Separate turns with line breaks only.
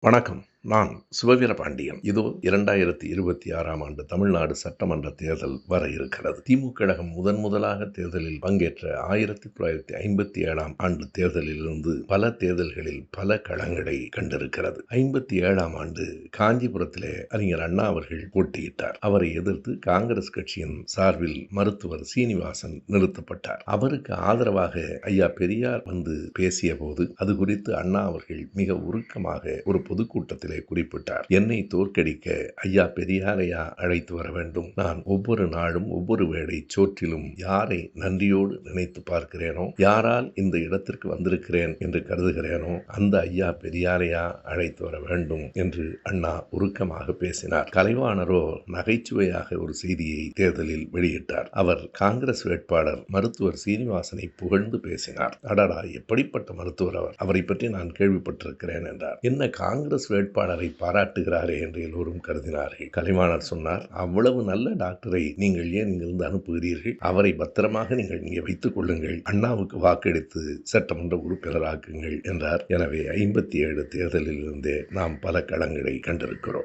வணக்கம். நான் சுபவீர பாண்டியன். இதோ இரண்டாயிரத்தி இருபத்தி ஆறாம் ஆண்டு தமிழ்நாடு சட்டமன்ற தேர்தல் வர இருக்கிறது. திமுக கழகம் முதன் முதலாக தேர்தலில் பங்கேற்ற ஆயிரத்தி தொள்ளாயிரத்தி ஐம்பத்தி ஏழாம் ஆண்டு தேர்தலிலிருந்து பல தேர்தல்களில் பல களங்களை கண்டிருக்கிறது. ஐம்பத்தி ஏழாம் ஆண்டு காஞ்சிபுரத்திலே அறிஞர் அண்ணா அவர்கள் போட்டியிட்டார். அவரை எதிர்த்து காங்கிரஸ் கட்சியின் சார்பில் மருத்துவர் சீனிவாசன் நிறுத்தப்பட்டார். அவருக்கு ஆதரவாக ஐயா பெரியார் வந்து பேசிய போது அது குறித்து அண்ணா அவர்கள் மிக உருக்கமாக ஒரு பொதுக்கூட்டத்தில் குறிப்பிட்டார். என்னை தோற்கடிக்க ஐயா பெரியாரையா அழைத்து வர வேண்டும். நான் ஒவ்வொரு நாளும் ஒவ்வொரு வேளை சோற்றிலும் யாரை நன்றியோடு நினைத்து பார்க்கிறேனோ யாரால் இந்த இடத்திற்கு வந்திருக்கிறேன் என்று கருதுகிறேனோ அந்த ஐயா பெரியாரையா அழைத்து வர வேண்டும் என்று அண்ணா உருக்கமாக பேசினார். கலைவாணரோ நகைச்சுவையாக ஒரு செய்தியை தேர்தலில் வெளியிட்டார். அவர் காங்கிரஸ் வேட்பாளர் மருத்துவர் சீனிவாசனை புகழ்ந்து பேசினார். அடடா எப்படிப்பட்ட மருத்துவர் அவர்? அவரை பற்றி நான் கேள்விப்பட்டிருக்கிறேன் என்றார். என்ன காங்கிரஸ் வேட்பாளர் பாராட்டுகிறாரே என்று எல்லோரும் கருதினார்கள். கலைமானர் சொன்னார் அவ்வளவு நல்ல டாக்டரை நீங்கள் ஏன் இங்கிருந்து அனுப்புகிறீர்கள்? அவரை பத்திரமாக நீங்கள் இங்கே வைத்துக் கொள்ளுங்கள். அண்ணாவுக்கு வாக்கெடுத்து சட்டமன்ற உறுப்பினராக்குங்கள் என்றார். எனவே ஐம்பத்தி ஏழு தேர்தலில் இருந்தே நாம் பல களங்களை கண்டிருக்கிறோம்.